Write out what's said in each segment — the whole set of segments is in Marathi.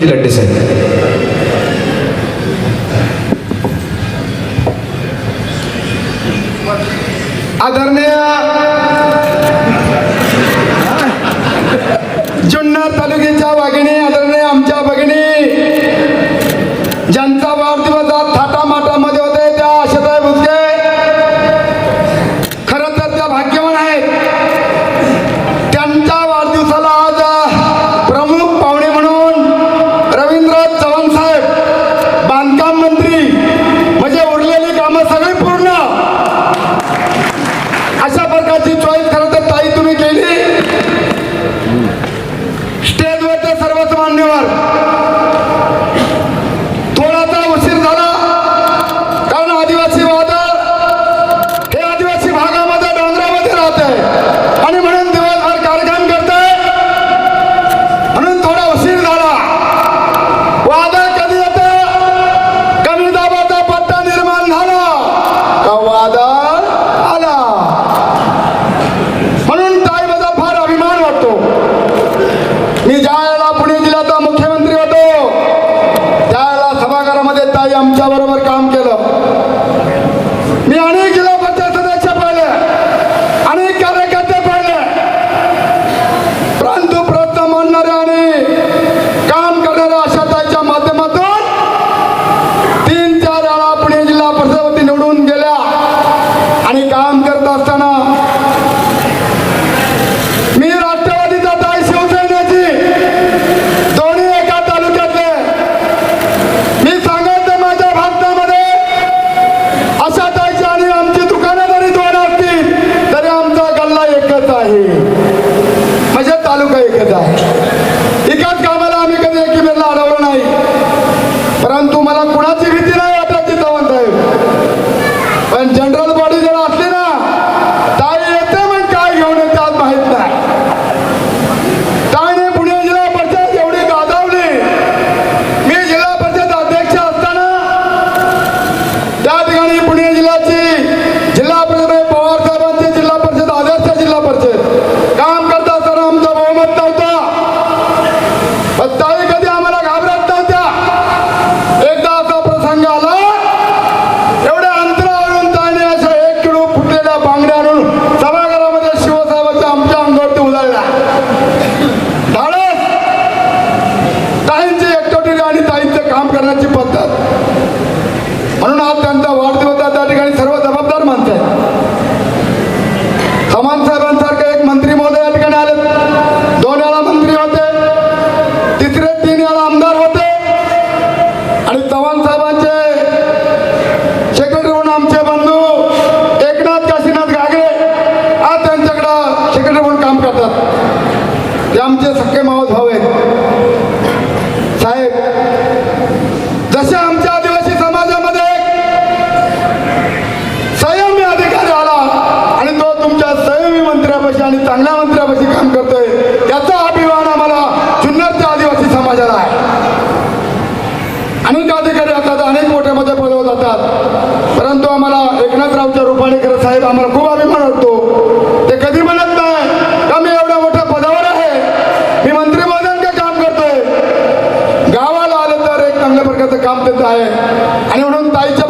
गड्डे साहेब आदरणीय जुन्नर तालुक्याच्या वाघिणी आदरणीय आमच्या भगिनी ज्यांचा वाढदिवस आहे आणि चांगल्या मंत्र्यापाशी काम करतोय. त्याचा अभिमान आम्हाला जुन्नरच्या आदिवासी समाजाला आहे. अनेक अधिकारी असतात अनेक मोठ्या मोठ्या पदवर जातात. परंतु आम्हाला एकनाथरावच्या करत साहेब आम्हाला खूप अभिमान वाटतो. ते कधी म्हणत नाही का मी एवढ्या मोठ्या पदावर आहे? मी मंत्रिमंडळ का काम करतोय. गावाला आलं तर एक चांगल्या प्रकारचं काम त्यांचं आहे. आणि म्हणून ताईच्या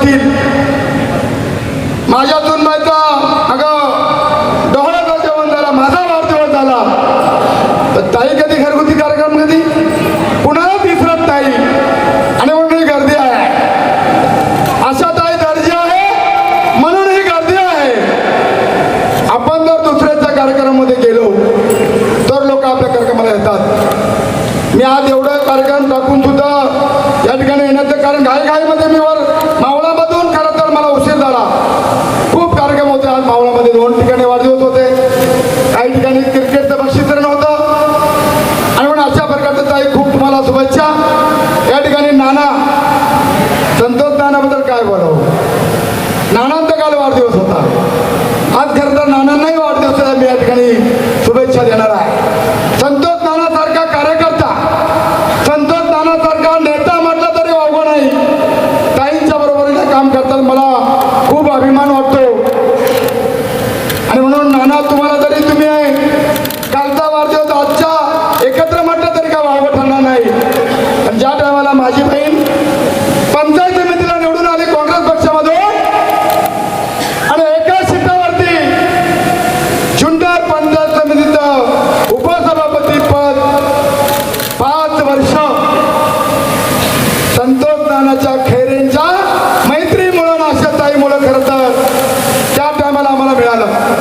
जातील माझ्या तुनबाईचा अगं डोहळा जेवण झाला माझा वाढदिवस झाला. तर ताई कधी घरगुती कार्यक्रम कधी? पुन्हा विसरत ताई. आणि म्हणून ही गर्दी आहे. अशा ताई दर्जी आहे म्हणून ही गर्दी आहे. आपण जर दुसऱ्याच्या कार्यक्रमामध्ये गेलो तर लोक आपल्या कार्यक्रमाला येतात. मी आज एवढं कार्यक्रम टाकून सुद्धा वाढदिवस होता. आज खरं तर नानांनाही वाढदिवसाला मी या ठिकाणी शुभेच्छा देणार आहे. आम्हाला मिळालं.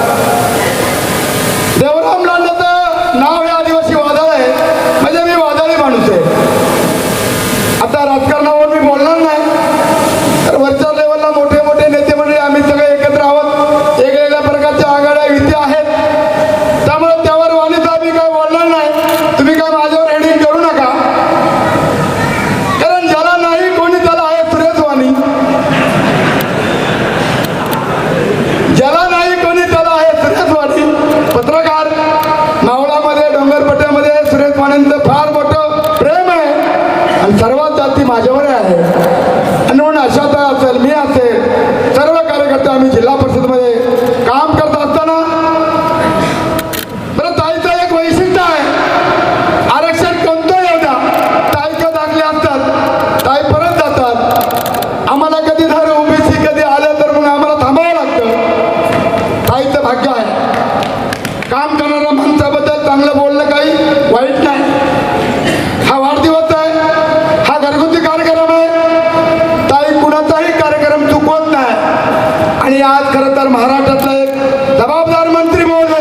मी आज खरं तर महाराष्ट्रातला एक जबाबदार मंत्री म्हणून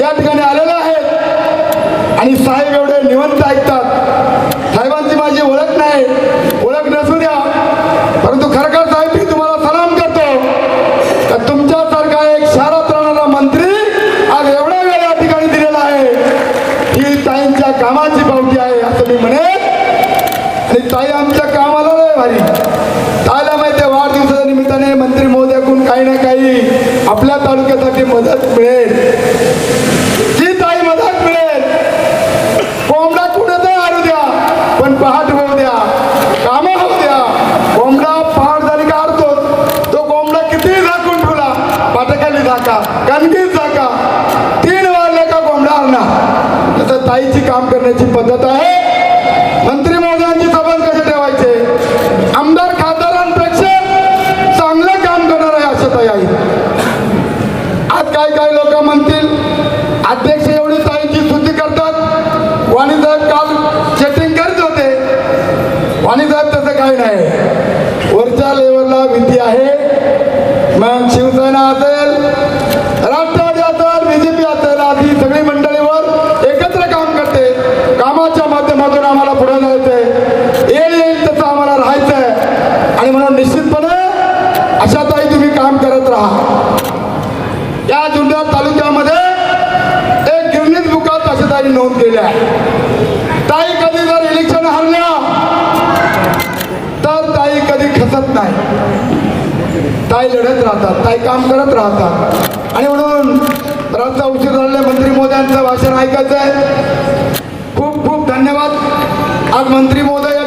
या ठिकाणी आलेले आहेत. आणि साहेब एवढे निवंत ऐकतात. साहेबांची माझी ओळख नाही. ओळख नसू द्या. परंतु खर आरोग्यासाठी मदत मिळेल. ताईंची स्तुती करतात. वाणीसाहेब काल चेटिंग करत होते. वाणीसाहेब तसं काही नाही. वरच्या लेवलला भीती आहे. मग शिवसेना असेल राष्ट्रवादी असेल बीजेपी असेल आधी सगळी मंडळीवर एकत्र काम करते. कामाच्या माध्यमातून आम्हाला पुढे जायचंय. येईल येईल तसं आम्हाला राहायचं आणि म्हणून निश्चितपणे अशा ताई तुम्ही काम करत राहा. होऊन गेल्या. ताई कधी जर इलेक्शन हरल्या तर ताई कधी खसत नाही. ताई लढत राहतात ताई काम करत राहतात. आणि म्हणून रातचा उशीर झालेल्या मंत्री मोदयांचं भाषण ऐकायचं आहे खूप खूप धन्यवाद. आज मंत्री मोदय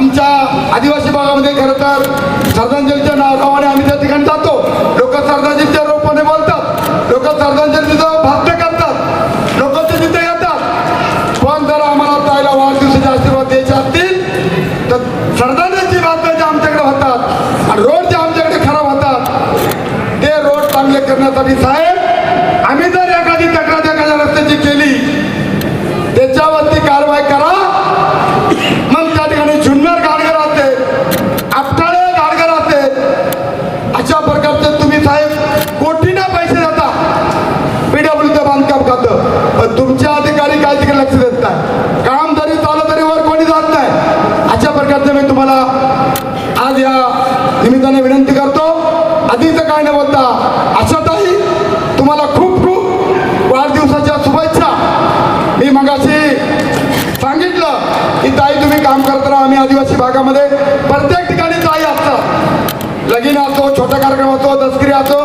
आमच्या आदिवासी भागामध्ये खरं तर श्रद्धांजलीच्या नावाने आम्ही त्या ठिकाणी जातो. लोक श्रद्धांजलीच्या रूपाने बोलतात. लोक श्रद्धांजलीचं भाग्य करतात. लोक ते तिथे येतात. पण जर आम्हाला ताईला वाढदिवसाचे आशीर्वाद द्यायचे असतील तर श्रद्धांजलीची भाज्या ज्या आमच्याकडे होतात आणि रोड जे आमच्याकडे खराब होतात ते रोड चांगले करण्यासाठी साहेब आम्ही जर एखादी तक्रार एखाद्या रस्त्याची केली त्याच्यावरती कारवाई करा. तुमच्या तुमचे अधिकारी काय तिकडे लक्ष देत नाही. काम जरी चाललं तरी वर कोणी जात नाही. अशा प्रकारचं मी तुम्हाला आज या निमित्ताने विनंती करतो. आधीच काय न बोलता अशातही तुम्हाला खूप खूप वाढदिवसाच्या शुभेच्छा. मी मग अशी सांगितलं की ताई तुम्ही काम करत राहा आम्ही आदिवासी भागामध्ये. प्रत्येक ठिकाणी ताई असतात. लगीन असो छोटा कार्यक्रम असो दसकरी असो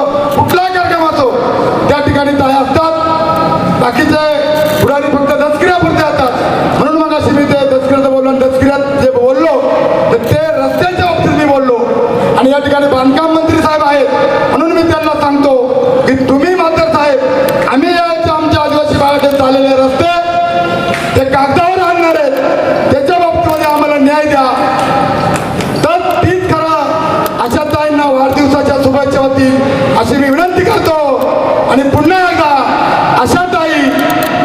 शुभेच्छा अशी मी विनंती करतो. आणि पुन्हा एकदा अशा ताई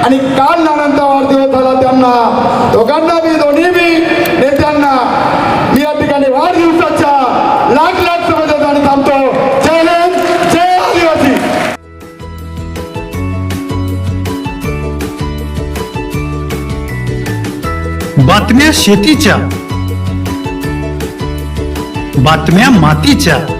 आणि काल नानांचा वाढदिवस झाला त्यांना. दोघांना मी दोन्ही मी नेत्यांना. मी या ठिकाणी वाढदिवसाच्या लाख लाख शुभेच्छा आणि थांबतो. जय हिंद जय आदिवासी. बातम्या शेतीच्या बातम्या मातीच्या.